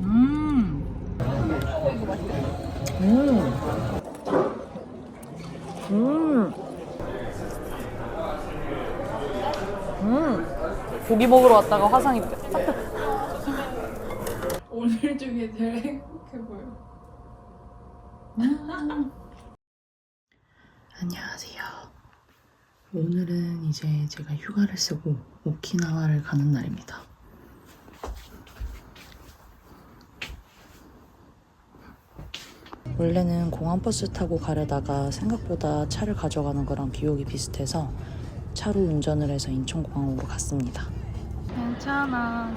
음. 음. 음. 음. 고기 먹으러 왔다가 화상 입 오늘 중에 제일 행복해 보여. 안녕하세요. 오늘은 이제 제가 휴가를 쓰고 오키나와를 가는 날입니다. 원래는 공항 버스 타고 가려다가 생각보다 차를 가져가는 거랑 비용이 비슷해서 차로 운전을 해서 인천공항으로 갔습니다. 괜찮아.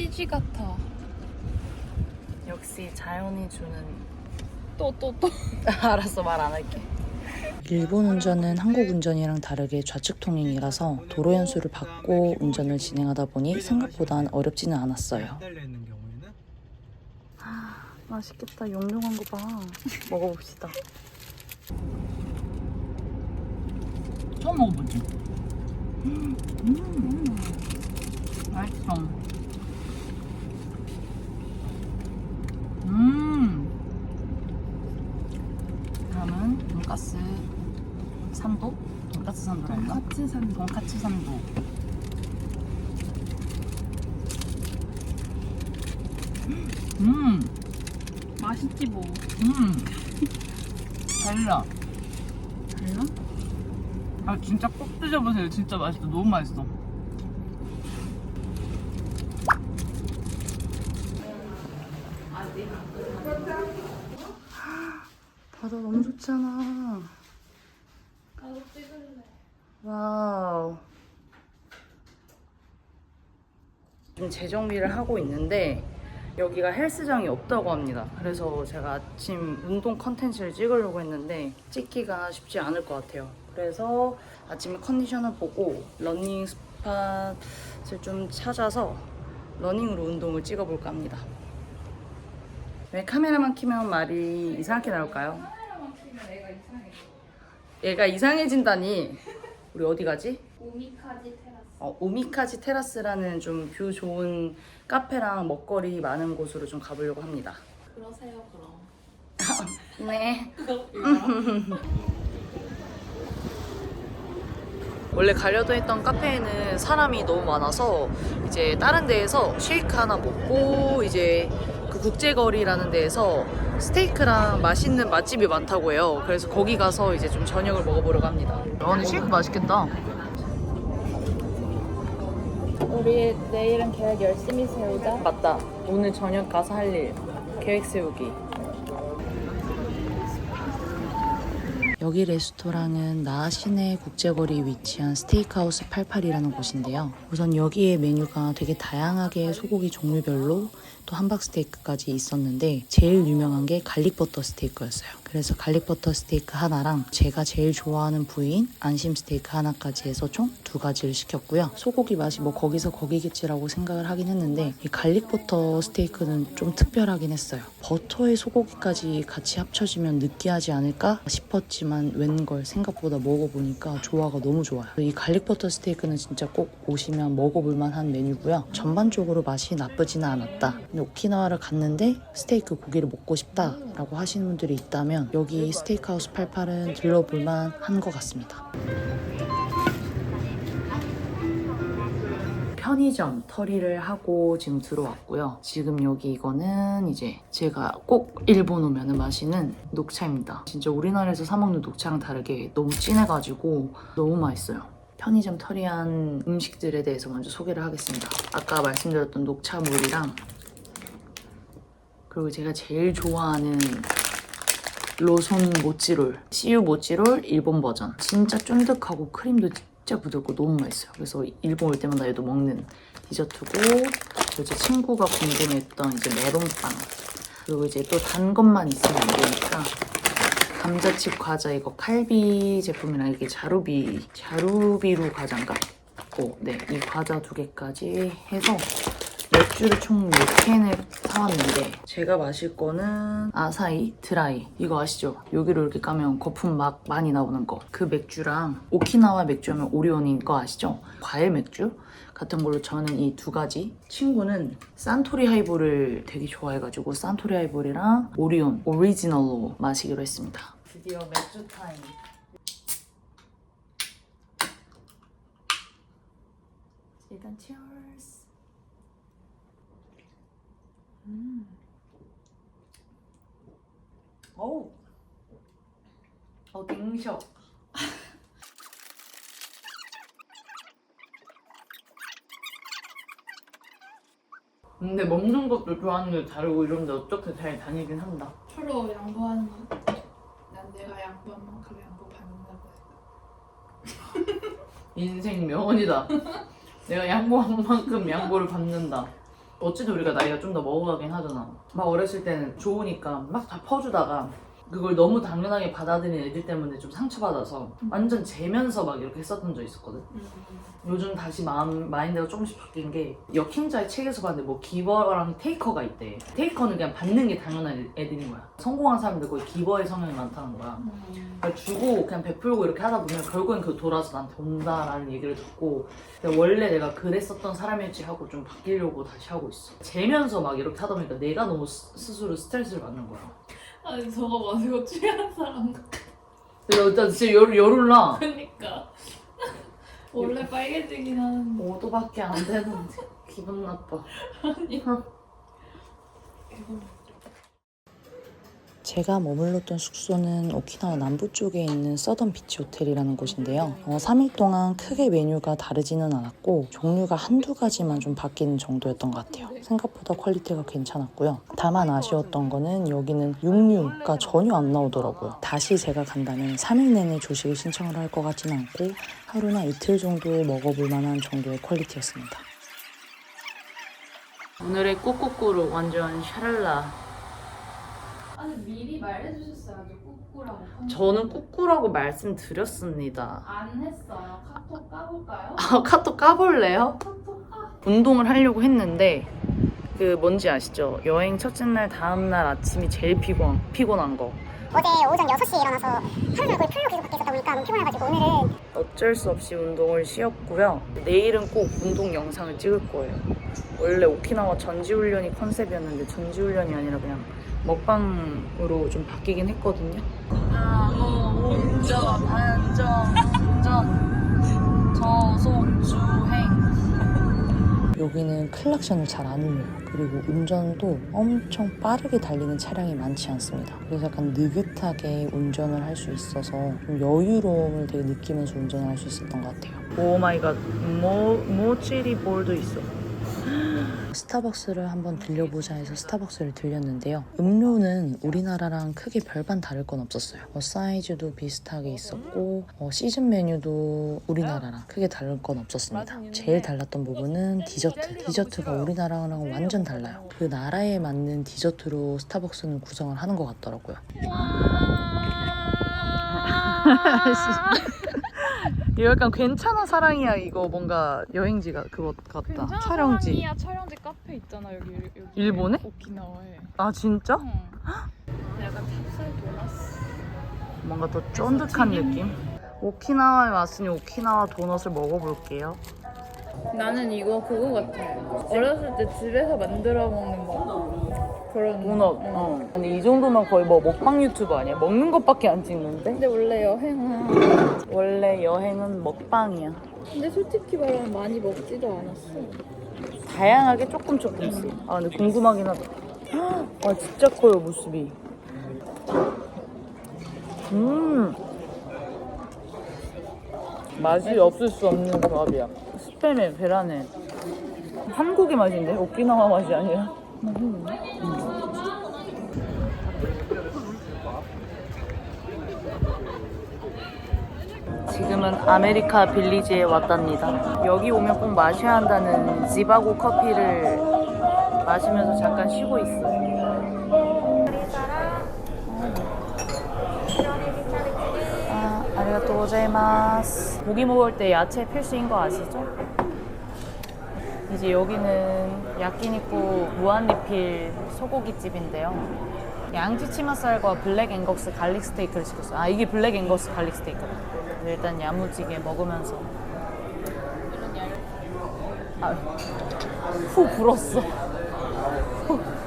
CG 같아. 역시 자연이 주는 또 또 또. 알았어 말 안 할게. 일본 운전은 한국 운전이랑 다르게 좌측 통행이라서 도로 연수를 받고 운전을 진행하다 보니 생각보단 어렵지는 않았어요. 경우에는 맛있겠다. 용용한 거 봐. 먹어봅시다. 처음 먹어보지? 음, 맛있어. 음. 다음은 돈가스 산도? 돈가스 산도랄까? 같이 산. 돈카츠 산도. 음. 맛있지 뭐. 음. 달라. 달라? 아 진짜 꼭 드셔보세요. 진짜 맛있어. 너무 맛있어. 바다 너무 좋잖아. 나도 찍을래. 와우. 지금 재정비를 하고 있는데 여기가 헬스장이 없다고 합니다. 그래서 제가 아침 운동 컨텐츠를 찍으려고 했는데 찍기가 쉽지 않을 것 같아요. 그래서 아침에 컨디션을 보고 러닝 스팟을 좀 찾아서 러닝으로 운동을 찍어볼까 합니다. 왜 카메라만 키면 말이 이상하게 나올까요? 얘가 이상해진다니. 우리 어디 가지? 오미카지 테라스. 어, 오미카지 테라스라는 좀 뷰 좋은 카페랑 먹거리 많은 곳으로 좀 가보려고 합니다. 그러세요 그럼. 네. 원래 가려고 했던 카페에는 사람이 너무 많아서 이제 다른 데에서 쉐이크 하나 먹고 이제 그 국제거리라는 데에서 스테이크랑 맛있는 맛집이 많다고 해요. 그래서 거기 가서 이제 좀 저녁을 먹어보려고 합니다. 아, 근데 쉐이크 맛있겠다. 우리 내일은 계획 열심히 세우자. 맞다. 오늘 저녁 가서 할 일 계획 세우기. 여기 레스토랑은 나하 시내 국제거리에 위치한 스테이크하우스 88이라는 곳인데요. 우선 여기에 메뉴가 되게 다양하게 소고기 종류별로 또 함박 스테이크까지 있었는데 제일 유명한 게 갈릭 버터 스테이크였어요. 그래서 갈릭 버터 스테이크 하나랑 제가 제일 좋아하는 부위인 안심 스테이크 하나까지 해서 총 두 가지를 시켰고요. 소고기 맛이 뭐 거기서 거기겠지라고 생각을 하긴 했는데 이 갈릭 버터 스테이크는 좀 특별하긴 했어요. 버터에 소고기까지 같이 합쳐지면 느끼하지 않을까 싶었지만 웬걸 생각보다 먹어보니까 조화가 너무 좋아요. 이 갈릭 버터 스테이크는 진짜 꼭 오시면 먹어볼 만한 메뉴고요. 전반적으로 맛이 나쁘지는 않았다. 오키나와를 갔는데 스테이크 고기를 먹고 싶다라고 하시는 분들이 있다면 여기 스테이크하우스 88은 들러볼 만한 것 같습니다. 편의점 털이를 하고 지금 들어왔고요. 지금 여기 이거는 이제 제가 꼭 일본 오면 마시는 녹차입니다. 진짜 우리나라에서 사 먹는 녹차랑 다르게 너무 진해가지고 너무 맛있어요. 편의점 터리한 음식들에 대해서 먼저 소개를 하겠습니다. 아까 말씀드렸던 녹차물이랑 그리고 제가 제일 좋아하는 로손 모찌롤 CU 모찌롤 일본 버전. 진짜 쫀득하고 크림도 진짜 부드럽고 너무 맛있어요. 그래서 일본 올 때마다 얘도 먹는 디저트고 제 친구가 궁금했던 이제 메론빵. 그리고 이제 또 단 것만 있으면 안 되니까 감자칩 과자 이거 칼비 제품이랑 이게 자루비 자루비루 과자인가? 고, 네, 이 과자 두 개까지 해서 맥주를 총 4캔을 사왔는데 제가 마실 거는 아사히 드라이. 이거 아시죠? 여기로 이렇게 까면 거품 막 많이 나오는 거. 그 맥주랑 오키나와 맥주 하면 오리온인 거 아시죠? 과일 맥주 같은 걸로 저는 이 두 가지. 친구는 산토리 하이볼을 되게 좋아해가지고 산토리 하이볼이랑 오리온 오리지널로 마시기로 했습니다. 드디어 맥주 타임. 일단 치얼스 어우. 어, 딩셔. 근데 먹는 것도 좋아하는 게 다르고 이런데 어떻게 잘 다니긴 한다. 서로 양보하는 거. 난 내가 양보한 만큼 양보 받는다고 했다. 인생 명언이다. 내가 양보한 만큼 양보를 받는다. 어찌든 우리가 나이가 좀 더 먹어가긴 하잖아. 막 어렸을 때는 좋으니까 막 다 퍼주다가 그걸 너무 당연하게 받아들인 애들 때문에 좀 상처받아서 완전 재면서 막 이렇게 했었던 적 있었거든. 요즘 다시 마음 마인드가 조금씩 바뀐 게 역행자의 책에서 봤는데 뭐 기버랑 테이커가 있대. 테이커는 그냥 받는 게 당연한 애- 애들인 거야. 성공한 사람들 거의 기버의 성향이 많다는 거야. 그러니까 주고 그냥 베풀고 이렇게 하다 보면 결국엔 그 돌아서 나한테 온다라는 얘기를 듣고 원래 내가 그랬었던 사람이었지 하고 좀 바뀌려고 다시 하고 있어. 재면서 막 이렇게 하다 보니까 내가 너무 스, 스스로 스트레스를 받는 거야. 아니 저거 마시고 취한 사람 같아. 근데 일단 진짜 열, 열올라. 그니까. 원래 빨개지긴 하는데. 5도밖에 안 되는데 기분 나빠. 제가 머물렀던 숙소는 오키나와 남부 쪽에 있는 서던 비치 호텔이라는 곳인데요. 어, 3일 동안 크게 메뉴가 다르지는 않았고 종류가 한두 가지만 좀 바뀌는 정도였던 것 같아요. 생각보다 퀄리티가 괜찮았고요. 다만 아쉬웠던 거는 여기는 육류가 전혀 안 나오더라고요. 다시 제가 간다면 3일 내내 조식을 신청을 할 것 같지는 않고 하루나 이틀 정도 먹어볼 만한 정도의 퀄리티였습니다. 오늘의 꾸꾸꾸루 완전 샤랄라 아니 미리 말해주셨어야죠. 꾸꾸라고. 저는 꾸꾸라고 말씀드렸습니다. 안 했어요. 카톡 까볼까요? 아, 카톡 까볼래요? 카톡 까. 운동을 하려고 했는데 그 뭔지 아시죠? 여행 첫째 날 다음 날 아침이 제일 피곤 피곤한 거. 어제 오전 6시에 일어나서 하루 종일 거의 풀로 계속 밖에 있었다 보니까 너무 피곤해가지고 오늘은 어쩔 수 없이 운동을 쉬었고요. 내일은 꼭 운동 영상을 찍을 거예요. 원래 오키나와 전지훈련이 컨셉이었는데 전지훈련이 아니라 그냥 먹방으로 좀 바뀌긴 했거든요. 방어 운전, 안전, 운전, 저속 주행. 여기는 클락션을 잘 안 울려요. 그리고 운전도 엄청 빠르게 달리는 차량이 많지 않습니다. 그래서 약간 느긋하게 운전을 할 수 있어서 좀 여유로움을 되게 느끼면서 운전을 할 수 있었던 것 같아요. 오 마이 갓, 모, 모찌리 볼도 있어. 스타벅스를 한번 들려보자 해서 스타벅스를 들렸는데요. 음료는 우리나라랑 크게 별반 다를 건 없었어요. 뭐 사이즈도 비슷하게 있었고 어, 시즌 메뉴도 우리나라랑 크게 다를 건 없었습니다. 제일 달랐던 부분은 디저트. 디저트가 우리나라랑 완전 달라요. 그 나라에 맞는 디저트로 스타벅스는 구성을 하는 것 같더라고요. 이거 약간 괜찮아 사랑이야 이거 뭔가 여행지가 그거 같다 촬영지 사랑이야 촬영지 카페 있잖아 여기 여기. 일본에? 오키나와에. 아 진짜? 응. 약간 찹쌀 도넛. 뭔가 더 쫀득한 느낌? 오키나와에 왔으니 오키나와 도넛을 먹어볼게요 나는 이거 그거 같아. 어렸을 때 집에서 만들어 먹는 거. 그런. 도넛 응. 어. 근데 이 정도면 거의 뭐 먹방 유튜버 아니야? 먹는 것밖에 안 찍는데? 근데 원래 여행은. 원래 여행은 먹방이야 근데 솔직히 말하면 많이 먹지도 않았어. 다양하게 조금 조금씩 아 근데 궁금하긴 하다 와 진짜 커요 모습이 음 맛이 없을 수 없는 조합이야. 스팸에 계란에 한국의 맛인데 오키나와 맛이 아니라. 지금은 아메리카 빌리지에 왔답니다. 여기 오면 꼭 마셔야 한다는 지바고 커피를 마시면서 잠깐 쉬고 있어요. 아, 아리가또 고자이마스. 고기 먹을 때 야채 필수인 거 아시죠? 이제 여기는 야끼니쿠 무한리필 소고기 집인데요. 양지 치맛살과 블랙 앵거스 갈릭 스테이크를 시켰어요. 아 이게 블랙 앵거스 갈릭 스테이크. 일단 야무지게 먹으면서. 아, 후 불었어.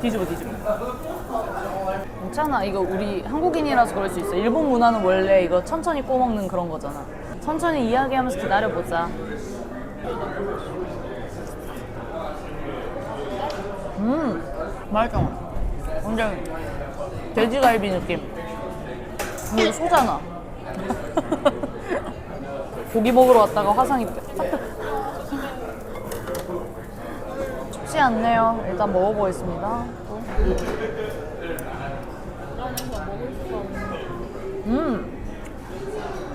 뒤집어 뒤집어. 괜찮아. 이거 우리 한국인이라서 그럴 수 있어. 일본 문화는 원래 이거 천천히 꼬먹는 그런 거잖아. 천천히 이야기하면서 기다려보자. 음, 맛있어. 완전 돼지갈비 느낌. 이거 소잖아. 고기 먹으러 왔다가 화상이 쉽지 않네요. 일단 먹어보겠습니다. 또. 음,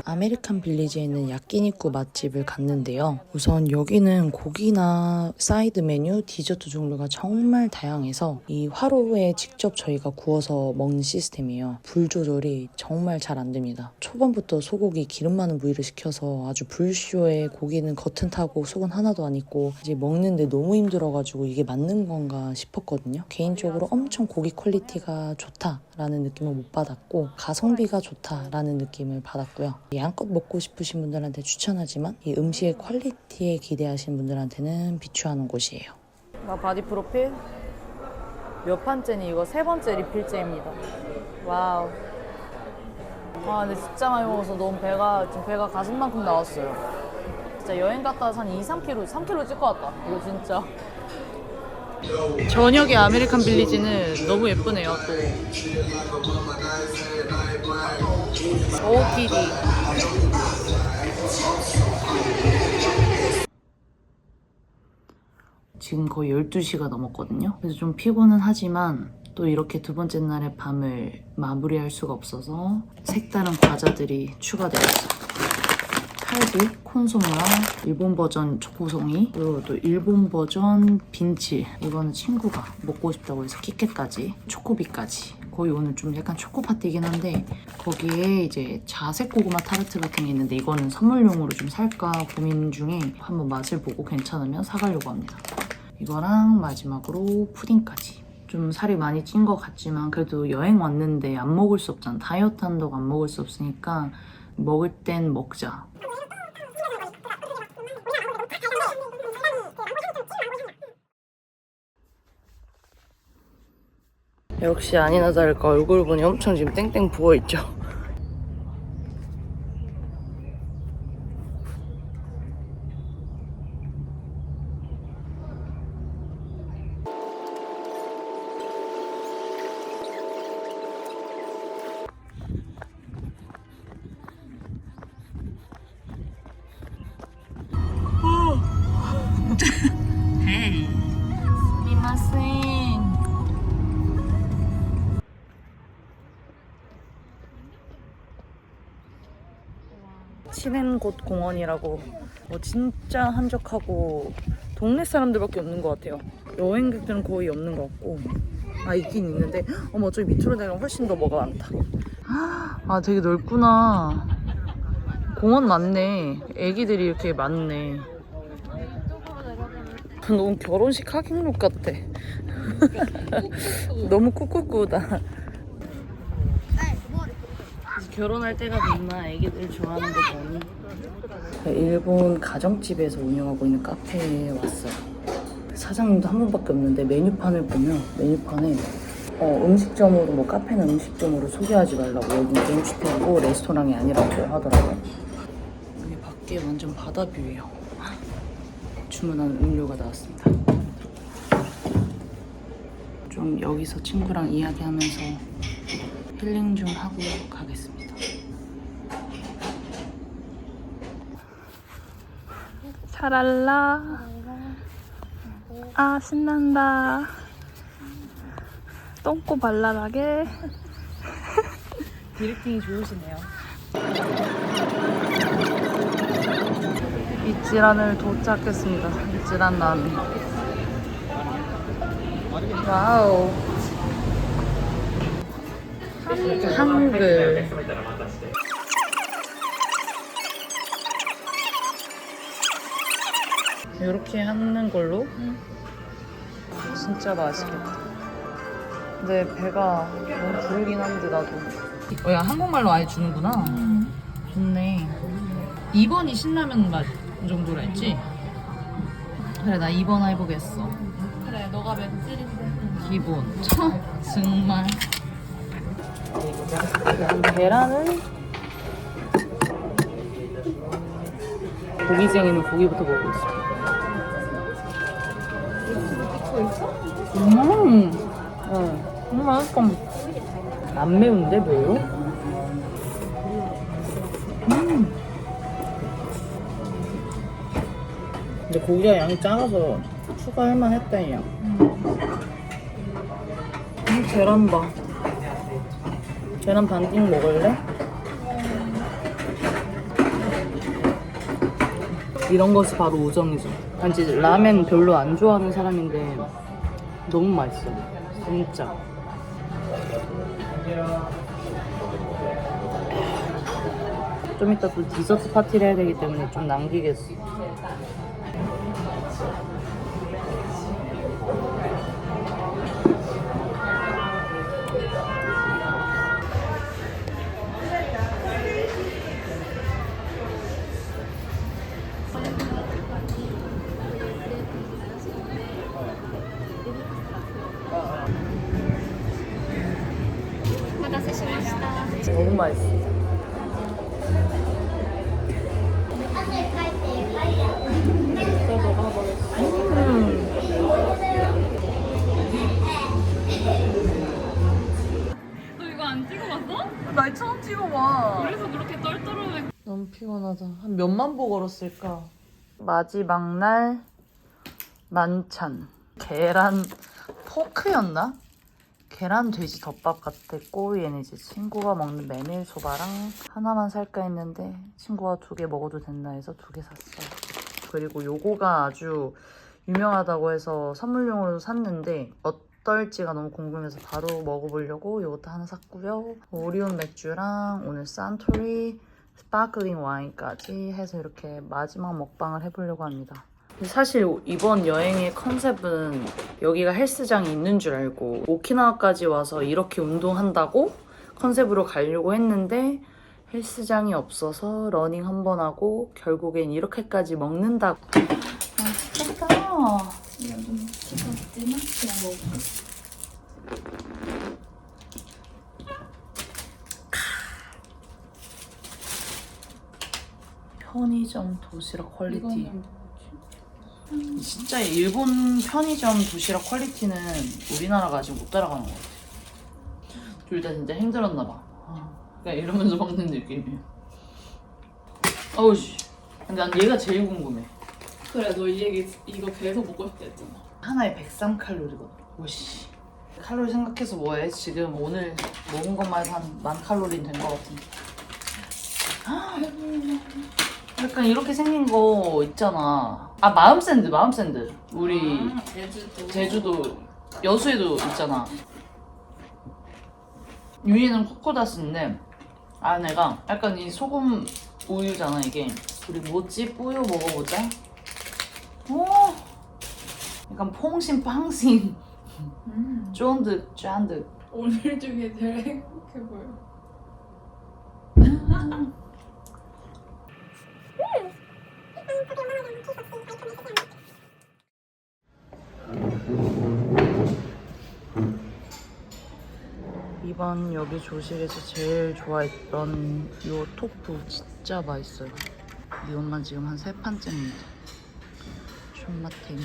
아메리칸 빌리지에 있는 야끼니쿠 맛집을 갔는데요. 우선 여기는 고기나 사이드 메뉴, 디저트 종류가 정말 다양해서 이 화로에 직접 저희가 구워서 먹는 시스템이에요. 불 조절이 정말 잘 안 됩니다. 초반부터 소고기 기름 많은 부위를 시켜서 아주 불쇼에 고기는 겉은 타고 속은 하나도 안 있고 이제 먹는데 너무 힘들어가지고 이게 맞는 건가 싶었거든요. 개인적으로 엄청 고기 퀄리티가 좋다 라는 느낌을 못 받았고 가성비가 좋다라는 느낌을 받았고요. 양껏 먹고 싶으신 분들한테 추천하지만 이 음식의 퀄리티에 기대하시는 분들한테는 비추하는 곳이에요. 나 바디 프로필 몇 판째니 이거 세 번째 리필째입니다. 와우. 아 근데 진짜 많이 먹어서 너무 배가 지금 배가 가슴만큼 나왔어요. 진짜 여행 갔다 와서 한 2, 3kg, 3kg 찍고 왔다. 이거 진짜. 저녁에 아메리칸 빌리지는 너무 예쁘네요 또. OOTD. 지금 거의 12시가 넘었거든요. 그래서 좀 피곤은 하지만 또 이렇게 두 번째 날의 밤을 마무리할 수가 없어서 색다른 과자들이 추가되었어요. 칼비, 콘소메와 일본 버전 초코송이 그리고 또 일본 버전 빈칠 이거는 친구가 먹고 싶다고 해서 키캣까지 초코비까지 거의 오늘 좀 약간 초코 파티긴 한데 거기에 이제 자색 고구마 타르트 같은 게 있는데 이거는 선물용으로 좀 살까 고민 중에 한번 맛을 보고 괜찮으면 사가려고 합니다. 이거랑 마지막으로 푸딩까지. 좀 살이 많이 찐 것 같지만 그래도 여행 왔는데 안 먹을 수 없잖아. 다이어트 한다고 안 먹을 수 없으니까 먹을 땐 먹자. 역시 아니나 다를까 얼굴 보니 엄청 지금 땡땡 부어있죠. 공원이라고 뭐 진짜 한적하고 동네 사람들밖에 없는 것 같아요. 여행객들은 거의 없는 것 같고 아 있긴 있는데 어머 저기 밑으로 내려면 훨씬 더 뭐가 많다. 아 되게 넓구나. 공원 많네. 애기들이 이렇게 많네. 너무 결혼식 하객룩 같아. 너무 꾹꾹꾹다. 결혼할 때가 됐나 애기들 좋아하는 거 보니. 일본 가정집에서 운영하고 있는 카페에 왔어요. 사장님도 한 분밖에 없는데 메뉴판을 보면 메뉴판에 어, 음식점으로 뭐 카페는 음식점으로 소개하지 말라고 여기 렌치테고 레스토랑이 아니라고 하더라고요. 여기 밖에 완전 바다 뷰예요. 주문한 음료가 나왔습니다. 좀 여기서 친구랑 이야기하면서 힐링 좀 하고 가겠습니다. 샤랄라. 아, 신난다. 똥꼬 발랄하게. 디렉팅이 좋으시네요. 이찌란을 도착했습니다. 이찌란 라면. 와우. 한글. 이렇게 하는 걸로? 진짜 맛있겠다. 근데 배가 너무 부르긴 한데 나도. 어, 야 한국말로 아예 주는구나. 좋네. 2번이 신라면 맛 정도라 했지? 그래 나 2번 해보겠어. 그래, 너가 맵찔인데. 기본. 정말. 계란은 고기쟁이는 고기부터 먹고 있어. 음, 응, 음, 맛있어. 안 매운데 매우? 음. 근데 고기가 양이 작아서 추가할 만했다 이 양. 음, 계란 봐. 계란 반띵 먹을래? 이런 것이 바로 우정이죠. 난 진짜 라멘 별로 안 좋아하는 사람인데 너무 맛있어. 진짜. 좀 이따 또 디저트 파티를 해야 되기 때문에 좀 남기겠어. 너무 맛있어. 나 처음 찍어봐. 그래서 그렇게 떨떠름해. 너무 피곤하다. 한 몇만 보 걸었을까? 마지막 날 만찬. 계란 포크였나? 계란 돼지 덮밥 같았고 얘는 이제 친구가 먹는 메밀 소바랑 하나만 살까 했는데 친구가 두 개 먹어도 된다 해서 두 개 샀어요. 그리고 요거가 아주 유명하다고 해서 선물용으로 샀는데 어떨지가 너무 궁금해서 바로 먹어보려고 이것도 하나 샀고요. 오리온 맥주랑 오늘 산토리 스파클링 와인까지 해서 이렇게 마지막 먹방을 해보려고 합니다. 사실 이번 여행의 컨셉은 여기가 헬스장이 있는 줄 알고 오키나와까지 와서 이렇게 운동한다고 컨셉으로 가려고 했는데 헬스장이 없어서 러닝 한 번 하고 결국엔 이렇게까지 먹는다고 맛있겠다 먹을까? 편의점 도시락 퀄리티 진짜 일본 편의점 도시락 퀄리티는 우리나라가 아직 못 따라가는 것 같아. 둘 다 진짜 힘들었나 봐. 아, 그냥 이러면서 먹는 느낌이야 어우씨. 근데 난 얘가 제일 궁금해. 그래, 너 이 얘기 이거 계속 먹고 싶다 했잖아. 하나에 103칼로리거든. 오씨. 칼로리 생각해서 뭐해? 지금 오늘 먹은 것만 한 만 칼로리 는 된 것 같은데 약간 이렇게 생긴 거 있잖아. 아 마음 샌드 마음 샌드. 우리 아, 제주도. 제주도 여수에도 있잖아. 위에는 코코다스인데 안에가 약간 이 소금 우유잖아 이게. 우리 모찌 뿌유 먹어보자. 오! 약간 퐁신 팡신. 음. 쫀득 짠득. 오늘 중에 제일 행복해 보여. 이번 여기 조식에서 제일 좋아했던 요 토프 진짜 맛있어요. 이것만 지금 한 세 판째입니다. 촌마탱